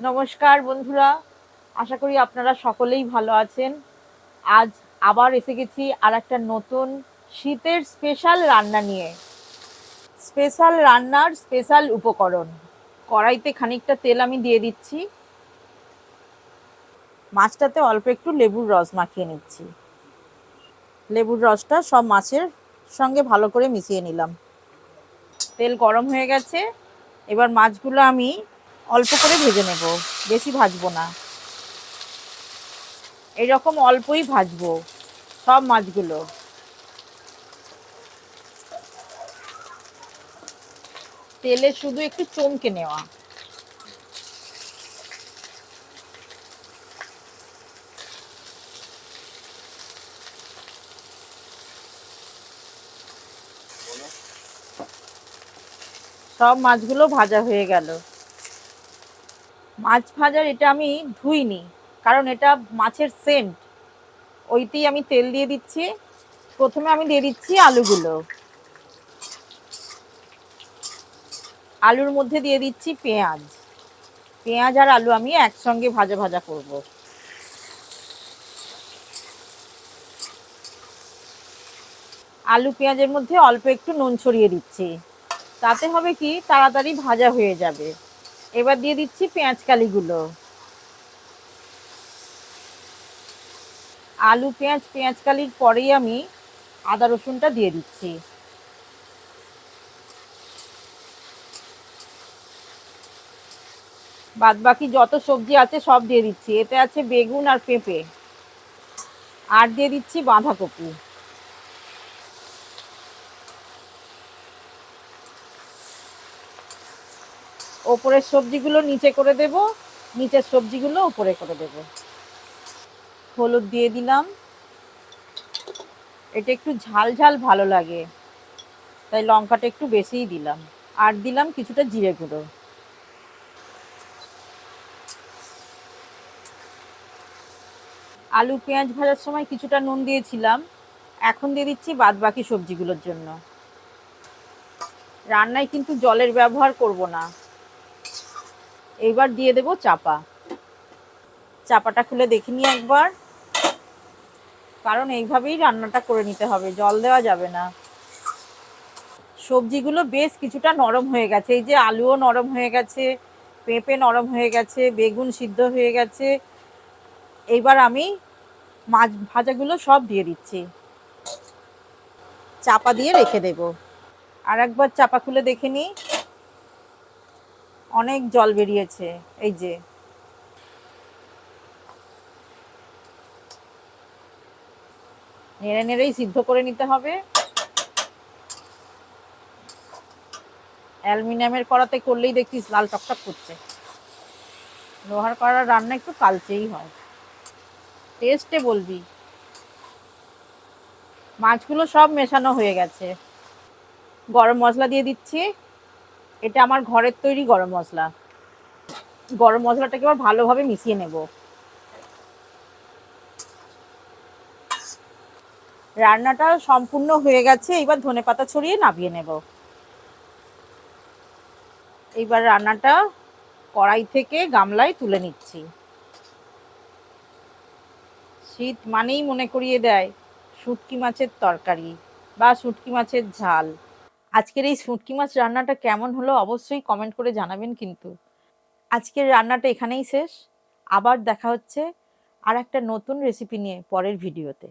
নমস্কার বন্ধুরা, আশা করি আপনারা সকলেই ভালো আছেন। আজ আবার এসে গেছি আর একটা নতুন শীতের স্পেশাল রান্না নিয়ে। স্পেশাল রান্নার স্পেশাল উপকরণ। কড়াইতে খানিকটা তেল আমি দিয়ে দিচ্ছি। মাছটাতে অল্প একটু লেবুর রস মাখিয়ে নিচ্ছি। লেবুর রসটা সব মাছের সঙ্গে ভালো করে মিশিয়ে নিলাম। তেল গরম হয়ে গেছে। এবার মাছগুলো আমি অল্প করে ভেজে নেব, বেশি ভাজবো না। এরকম অল্পই ভাজবো সব মাছগুলো। তেলে শুধু একটু চমকে নেওয়া। সব মাছগুলো ভাজা হয়ে গেল। মাছ ভাজার এটা আমি ধুইনি, কারণ এটা মাছের সেন্ট ওইতেই আমি তেল দিয়ে দিচ্ছি। প্রথমে আমি দিয়ে দিচ্ছি আলুগুলো। আলুর মধ্যে দিয়ে দিচ্ছি পেঁয়াজ। পেঁয়াজ আর আলু আমি একসঙ্গে ভাজা ভাজা করব। আলু পেঁয়াজের মধ্যে অল্প একটু নুন ছড়িয়ে দিচ্ছি। তাতে হবে কি? তাড়াতাড়ি ভাজা হয়ে যাবে। এবার দিয়ে দিচ্ছি পেঁয়াজ কালিগুলো। আলু, পেঁয়াজ পেঁয়াজ কালির পরেই আমি আদা রসুনটা দিয়ে দিচ্ছি। বাদ বাকি যত সবজি আছে সব দিয়ে দিচ্ছি। এতে আছে বেগুন আর পেঁপে। আর দিয়ে দিচ্ছি বাঁধাকপি। ওপরের সবজিগুলো নিচে করে দেব, নিচের সবজিগুলো উপরে করে দেব। হলুদ দিয়ে দিলাম। এটা একটু ঝাল ঝাল ভালো লাগে, তাই লঙ্কাটা একটু বেশিই দিলাম। আর দিলাম কিছুটা জিরে গুঁড়ো। আলু, পেঁয়াজ ভাজার সময় কিছুটা নুন দিয়েছিলাম। এখন দিয়ে দিচ্ছি বাদ বাকি সবজিগুলোর জন্য। রান্নায় কিন্তু জলের ব্যবহার করব না। এইবার দিয়ে দেব চাপা। চাপাটা খুলে দেখে নিই একবার। কারণ এইভাবেই রান্নাটা করে নিতে হবে, জল দেওয়া যাবে না। সবজিগুলো বেশ কিছুটা নরম হয়ে গেছে। এই যে আলুও নরম হয়ে গেছে, পেঁপে নরম হয়ে গেছে, বেগুন সিদ্ধ হয়ে গেছে। এইবার আমি মাছ ভাজাগুলো সব দিয়ে দিচ্ছি। চাপা দিয়ে রেখে দেব। আর একবার চাপা খুলে দেখে নিই অনেক জল বেরিয়েছে, এই যে। নেড়ে নেড়েই সিদ্ধ করে নিতে হবে। অ্যালুমিনিয়ামের কড়াতে করলেই দেখছিস লাল টকটক করছে। লোহার কড়ার রান্না একটু কালচেই হয়। টেস্টে বলবি। মাছগুলো সব মেশানো হয়ে গেছে। গরম মশলা দিয়ে দিচ্ছি। এটা আমার ঘরের তৈরি গরম মশলা। গরম মশলাটাকে আবার ভালোভাবে মিশিয়ে নেব। রান্নাটা সম্পূর্ণ হয়ে গেছে, এবার ধনে পাতা ছড়িয়ে নামিয়ে নেব। এইবার রান্নাটা কড়াই থেকে গামলায় তুলে নিচ্ছি। শীত মানেই মনে করিয়ে দেয়, শুটকি মাছের তরকারি বা শুটকি মাছের ঝাল। আজকের এই শুটকি মাছ রান্নাটা কেমন হলো অবশ্যই কমেন্ট করে জানাবেন কিন্তু। আজকের রান্নাটা এখানেই শেষ। আবার দেখা হচ্ছে আর একটা নতুন রেসিপি নিয়ে পরের ভিডিওতে